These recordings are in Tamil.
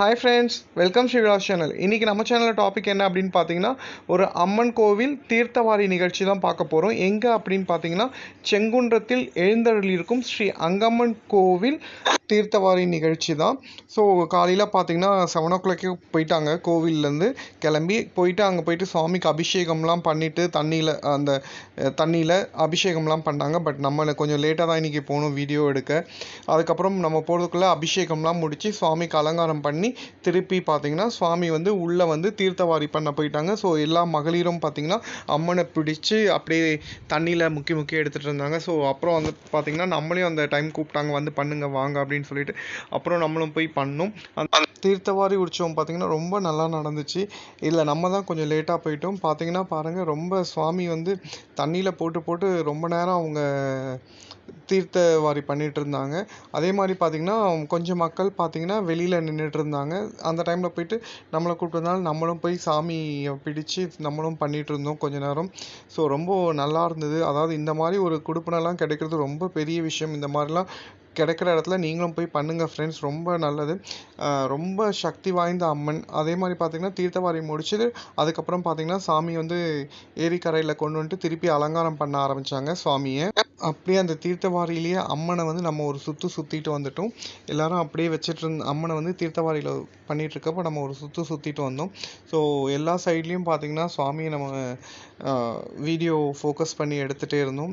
Hi friends welcome Srivilas channel இன்றைக்கி நம்ம சேனலில் டாபிக் என்ன அப்படின்னு பார்த்தீங்கன்னா ஒரு அம்மன் கோவில் தீர்த்தவாரி நிகழ்ச்சி தான் பார்க்க போகிறோம் எங்கே அப்படின்னு பார்த்தீங்கன்னா செங்குன்றத்தில் எழுந்தருளிருக்கும் ஸ்ரீ அங்கம்மன் கோவில் தீர்த்தவாரி நிகழ்ச்சி தான். ஸோ காலையில் பார்த்தீங்கன்னா செவன் ஓ கிளாக்கே போயிட்டாங்க. கோவில்லேருந்து கிளம்பி போயிட்டு அங்கே போயிட்டு சுவாமிக்கு அபிஷேகம்லாம் பண்ணிவிட்டு தண்ணியில் அந்த தண்ணியில் அபிஷேகம்லாம் பண்ணாங்க. பட் நம்ம கொஞ்சம் லேட்டாக தான் இன்றைக்கி போகணும் வீடியோ எடுக்க. அதுக்கப்புறம் நம்ம போகிறதுக்குள்ளே அபிஷேகம்லாம் முடித்து சுவாமிக்கு அலங்காரம் பண்ணி திருப்பி பார்த்தீங்கன்னா சுவாமி வந்து உள்ளே வந்து தீர்த்தவாரி பண்ண போயிட்டாங்க. ஸோ எல்லா மகளிரும் பார்த்தீங்கன்னா அம்மனை பிடிச்சி அப்படியே தண்ணியில் முக்கி முக்கி எடுத்துகிட்டு இருந்தாங்க. ஸோ அப்புறம் வந்து பார்த்தீங்கன்னா நம்மளையும் அந்த டைம் கூப்பிட்டாங்க. வந்து பண்ணுங்க வாங்க அப்படின்னு சொல்லிட்டு அப்புறம் நம்மளும் போய் பண்ணோம். அந்த தீர்த்தவாரி உற்சவம் பார்த்தீங்கன்னா ரொம்ப நல்லா நடந்துச்சு. இல்லை நம்ம தான் கொஞ்சம் லேட்டாக போயிட்டோம். பார்த்தீங்கன்னா பாருங்கள் ரொம்ப சுவாமி வந்து தண்ணியில் போட்டு போட்டு ரொம்ப நேரம் அவங்க தீர்த்தவாரி பண்ணிகிட்டு இருந்தாங்க அதே மாதிரி பார்த்தீங்கன்னா கொஞ்சம் மக்கள் பார்த்திங்கன்னா வெளியில் நின்றுட்டு இருந்தாங்க அந்த டைமில் போயிட்டு நம்மளை கூப்பிட்டு கூப்பிட்டதுனால நம்மளும் போய் சாமியை பிடித்து நம்மளும் பண்ணிகிட்டு இருந்தோம் கொஞ்ச நேரம். ஸோ ரொம்ப நல்லா இருந்தது. அதாவது இந்த மாதிரி ஒரு குடுப்பினெல்லாம் கிடைக்கிறது ரொம்ப பெரிய விஷயம். இந்த மாதிரிலாம் கிடைக்கிற இடத்துல நீங்களும் போய் பண்ணுங்கள் ஃப்ரெண்ட்ஸ் ரொம்ப நல்லது. ரொம்ப சக்தி வாய்ந்த அம்மன். அதே மாதிரி பார்த்திங்கன்னா தீர்த்தவாரி முடிச்சுட்டு அதுக்கப்புறம் பார்த்திங்கன்னா சாமி வந்து ஏரிக்கரையில் கொண்டு வந்துட்டு திருப்பி அலங்காரம் பண்ண ஆரம்பித்தாங்க சுவாமியை அப்படியே அந்த தீர்த்தவாரியிலேயே அம்மனை வந்து நம்ம ஒரு சுற்று சுற்றிட்டு வந்துட்டோம். எல்லாரும் அப்படியே வச்சுட்டு இருந்த அம்மனை வந்து தீர்த்தவாரியில் பண்ணிட்டு இருக்கப்போ நம்ம ஒரு சுற்று சுற்றிட்டு வந்தோம். ஸோ எல்லா சைட்லேயும் பார்த்தீங்கன்னா சுவாமியை நம்ம வீடியோ ஃபோக்கஸ் பண்ணி எடுத்துகிட்டே இருந்தோம்.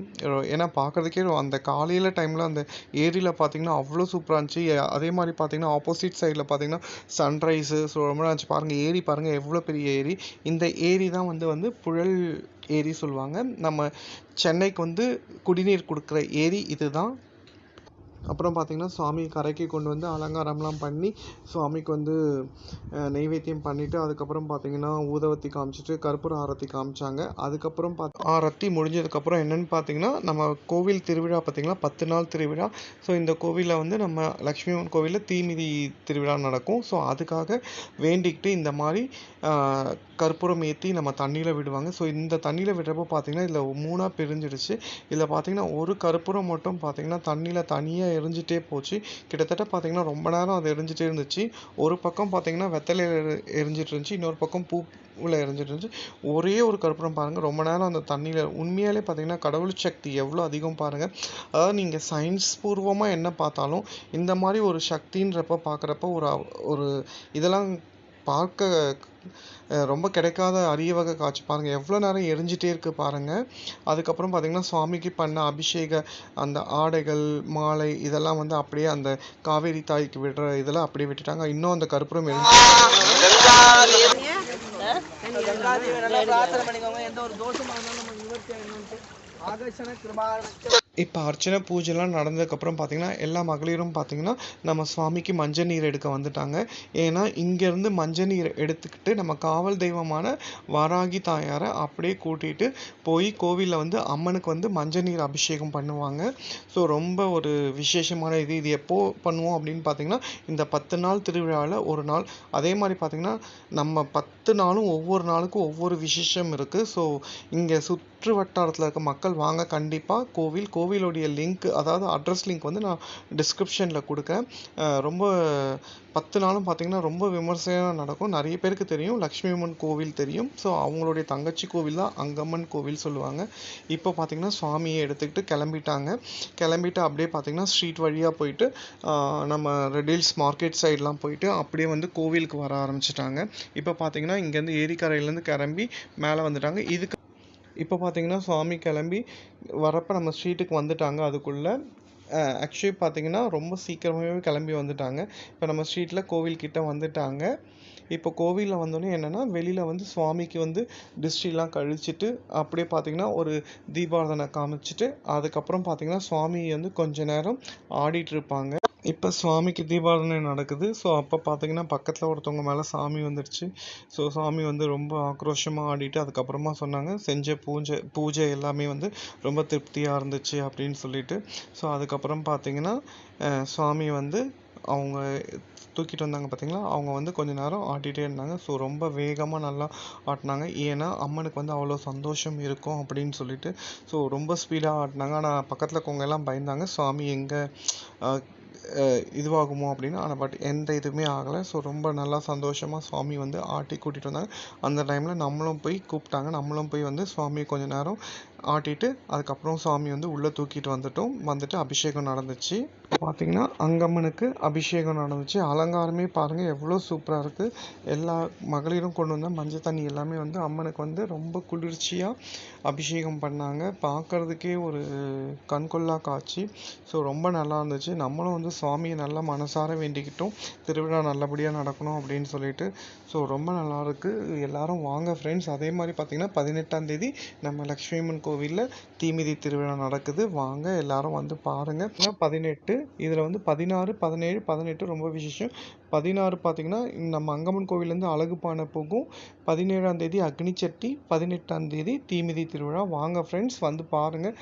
ஏன்னா பார்க்குறதுக்கே அந்த காலையில் டைமில் அந்த ஏரியில் பார்த்தீங்கன்னா அவ்வளோ சூப்பராக இருந்துச்சு. அதே மாதிரி பார்த்தீங்கன்னா ஆப்போசிட் சைடில் பார்த்திங்கன்னா சன்ரைஸு ஸோ ரொம்ப நல்லா இருந்துச்சு. பாருங்கள் ஏரி பாருங்கள் எவ்வளோ பெரிய ஏரி. இந்த ஏரி தான் வந்து வந்து புழல் ஏரி சொல்லுவாங்க. நம்ம சென்னைக்கு வந்து குடிநீர் கொடுக்குற ஏரி இதுதான். அப்புறம் பார்த்திங்கன்னா சுவாமி கரைக்கு கொண்டு வந்து அலங்காரம்லாம் பண்ணி சுவாமிக்கு வந்து நெய்வேத்தியம் பண்ணிவிட்டு அதுக்கப்புறம் பார்த்திங்கன்னா ஊதவத்தி காமிச்சிட்டு கற்பூர ஆரத்தி காமிச்சாங்க. அதுக்கப்புறம் பார்த்து ஆரத்தி முடிஞ்சதுக்கப்புறம் என்னென்னு பார்த்தீங்கன்னா நம்ம கோவில் திருவிழா பார்த்திங்கன்னா பத்து நாள் திருவிழா. ஸோ இந்த கோவிலில் வந்து நம்ம லக்ஷ்மி அம்மன் கோவிலில் தீமிதி திருவிழா நடக்கும். ஸோ அதுக்காக வேண்டிக்கிட்டு இந்த மாதிரி கற்பூரம் ஏற்றி நம்ம தண்ணியில் விடுவாங்க. ஸோ இந்த தண்ணியில் விடுறப்போ பார்த்தீங்கன்னா இதில் மூணாக பிரிஞ்சிடுச்சு. இதில் பார்த்தீங்கன்னா ஒரு கற்பூரம் மட்டும் பார்த்திங்கன்னா தண்ணியில் தனியாக எரிஞ்சிட்டே போச்சு. கிட்டத்தட்ட பார்த்தீங்கன்னா ரொம்ப நேரம் அது எரிஞ்சிட்டே இருந்துச்சு. ஒரு பக்கம் பார்த்தீங்கன்னா வெத்தலையில் எரிஞ்சிட்டு இருந்துச்சு. இன்னொரு பக்கம் பூவில் எரிஞ்சிட்டு இருந்துச்சு. ஒரே ஒரு கற்பூரம் பாருங்கள் ரொம்ப நேரம் அந்த தண்ணியில் உண்மையாலே பார்த்தீங்கன்னா கடவுள் சக்தி எவ்வளோ அதிகம் பாருங்கள் அதாவது நீங்கள் சயின்ஸ் பூர்வமாக என்ன பார்த்தாலும் இந்த மாதிரி ஒரு சக்தின்றப்ப பார்க்குறப்ப ஒரு ஒரு இதெல்லாம் பார்க்க ரொம்ப கிடைக்காத அரிய வகை காட்சி. பாருங்கள் எவ்வளோ நேரம் எரிஞ்சிட்டே இருக்கு பாருங்கள் அதுக்கப்புறம் பார்த்திங்கன்னா சுவாமிக்கு பண்ண அபிஷேக அந்த ஆடைகள் மாலை இதெல்லாம் வந்து அப்படியே அந்த காவேரி தாய்க்கு விடுற இதெல்லாம் அப்படியே விட்டுட்டாங்க. இன்னும் அந்த கருப்புறம் எரிஞ்சு ஆகர்ஷண கிருபா இப்போ அர்ச்சனை பூஜைலாம் நடந்ததுக்கப்புறம் பார்த்தீங்கன்னா எல்லா மகளிரும் பார்த்தீங்கன்னா நம்ம சுவாமிக்கு மஞ்சள் நீர் எடுக்க வந்துட்டாங்க. ஏன்னா இங்கேருந்து மஞ்சள் நீர் எடுத்துக்கிட்டு நம்ம காவல் தெய்வமான வாராகி தாயாரை அப்படியே கூட்டிகிட்டு போய் கோவிலில் வந்து அம்மனுக்கு வந்து மஞ்சள் நீர் அபிஷேகம் பண்ணுவாங்க. ஸோ ரொம்ப ஒரு விசேஷமான இது. இது எப்போ பண்ணுவோம் அப்படின்னு பார்த்தீங்கன்னா இந்த பத்து நாள் திருவிழாவில் ஒரு நாள். அதே மாதிரி பார்த்தீங்கன்னா நம்ம பத்து நாளும் ஒவ்வொரு நாளுக்கும் ஒவ்வொரு விசேஷம் இருக்குது ஸோ இங்கே சுற்று வட்டாரத்தில் இருக்க மக்கள் வாங்க கண்டிப்பாக கோவில் கோவிலுடைய லிங்க் அதாவது அட்ரஸ் லிங்க் வந்து நான் டிஸ்கிரிப்ஷனில் கொடுக்கேன் ரொம்ப பத்து நாளும் பார்த்தீங்கன்னா ரொம்ப விமர்சையாக நடக்கும். நிறைய பேருக்கு தெரியும். லக்ஷ்மி அம்மன் கோவில் தெரியும். ஸோ அவங்களுடைய தங்கச்சி கோவில் தான் அங்கம்மன் கோவில் சொல்லுவாங்க. இப்போ பார்த்தீங்கன்னா சுவாமியை எடுத்துக்கிட்டு கிளம்பிட்டாங்க. கிளம்பிட்டு அப்படியே பார்த்தீங்கன்னா ஸ்ட்ரீட் வழியாக போயிட்டு நம்ம ரெடில்ஸ் மார்க்கெட் சைட்லாம் போயிட்டு அப்படியே வந்து கோவிலுக்கு வர ஆரம்பிச்சிட்டாங்க. இப்போ பார்த்தீங்கன்னா இங்கேருந்து ஏரிக்கரையிலேருந்து கிளம்பி மேலே வந்துட்டாங்க. இதுக்கு இப்போ பார்த்தீங்கன்னா சுவாமி கிளம்பி வரப்போ நம்ம ஸ்ட்ரீட்டுக்கு வந்துட்டாங்க. அதுக்குள்ளே ஆக்சுவலி பார்த்தீங்கன்னா ரொம்ப சீக்கிரமாகவே கிளம்பி வந்துட்டாங்க. இப்போ நம்ம ஸ்ட்ரீட்டில் கோவில்கிட்ட வந்துட்டாங்க. இப்போ கோவிலில் வந்தோடனே என்னென்னா வெளியில் வந்து சுவாமிக்கு வந்து டிஸ்ட்ரிலாம் கழிச்சிட்டு அப்படியே பார்த்தீங்கன்னா ஒரு தீபாரதனை காமிச்சிட்டு அதுக்கப்புறம் பார்த்தீங்கன்னா சுவாமி வந்து கொஞ்ச நேரம் ஆடிட்டு இருப்பாங்க. இப்போ சுவாமிக்கு தீபாராதனை நடக்குது. ஸோ அப்போ பார்த்தீங்கன்னா பக்கத்தில் ஒருத்தவங்க மேலே சாமி வந்துடுச்சு ஸோ சாமி வந்து ரொம்ப ஆக்ரோஷமாக ஆடிட்டு அதுக்கப்புறமா சொன்னாங்க செஞ்ச பூஜை பூஜை எல்லாமே வந்து ரொம்ப திருப்தியாக இருந்துச்சு அப்படின்னு சொல்லிட்டு. ஸோ அதுக்கப்புறம் பார்த்தீங்கன்னா சுவாமி வந்து அவங்க தூக்கிட்டு வந்தாங்க பார்த்தீங்களா அவங்க வந்து கொஞ்ச நேரம் ஆட்டிகிட்டே இருந்தாங்க. ஸோ ரொம்ப வேகமாக நல்லா ஆட்டினாங்க. ஏன்னா அம்மனுக்கு வந்து அவ்வளோ சந்தோஷம் இருக்கும் அப்படின்னு சொல்லிட்டு. ஸோ ரொம்ப ஸ்பீடாக ஆட்டினாங்க. ஆனால் பக்கத்தில் இருக்கவங்க எல்லாம் பயந்தாங்க. சுவாமி எங்கே இதுவாகுமோ அப்படின்னு ஆனால் பட் எந்த இதுவுமே ஆகலை. ஸோ ரொம்ப நல்லா சந்தோஷமாக சுவாமி வந்து ஆட்டி கூட்டிகிட்டு வந்தாங்க. அந்த டைமில் நம்மளும் போய் கூப்பிட்டாங்க. நம்மளும் போய் வந்து சுவாமியை கொஞ்ச நேரம் ஆட்டிட்டு அதுக்கப்புறம் சாமி வந்து உள்ளே தூக்கிட்டு வந்துட்டோம். வந்துட்டு அபிஷேகம் நடந்துச்சு. பார்த்தீங்கன்னா அங்கம்மனுக்கு அபிஷேகம் நடந்துச்சு. அலங்காரமே பாருங்கள் எவ்வளோ சூப்பராக இருக்குது எல்லா மகளிரும் கொண்டு வந்த மஞ்சள் தண்ணி எல்லாமே வந்து அம்மனுக்கு வந்து ரொம்ப குளிர்ச்சியாக அபிஷேகம் பண்ணாங்க. பார்க்கறதுக்கே ஒரு கண்கொள்ளா காட்சி. ஸோ ரொம்ப நல்லா இருந்துச்சு. நம்மளும் வந்து சுவாமியை நல்லா மனசார வேண்டிக்கிட்டோம். திருவிழா நல்லபடியாக நடக்கணும் அப்படின்னு சொல்லிட்டு. ஸோ ரொம்ப நல்லா இருக்கு. எல்லாரும் வாங்க ஃப்ரெண்ட்ஸ் அதே மாதிரி பார்த்தீங்கன்னா பதினெட்டாம் தேதி நம்ம லக்ஷ்மி அம்மன் கோவிலில் தீமிதி திருவிழா நடக்குது. வாங்க எல்லாரும் வந்து பாருங்க. பதினெட்டு இதில் வந்து பதினாறு பதினேழு பதினெட்டு ரொம்ப விசேஷம். பதினாறு பார்த்தீங்கன்னா நம்ம அங்கம்மன் கோவிலேருந்து அழகு பானை போகும். பதினேழாம் தேதி அக்னிச்சட்டி பதினெட்டாம் தேதி தீமிதி திருவிழா. வாங்க ஃப்ரெண்ட்ஸ் வந்து பாருங்கள்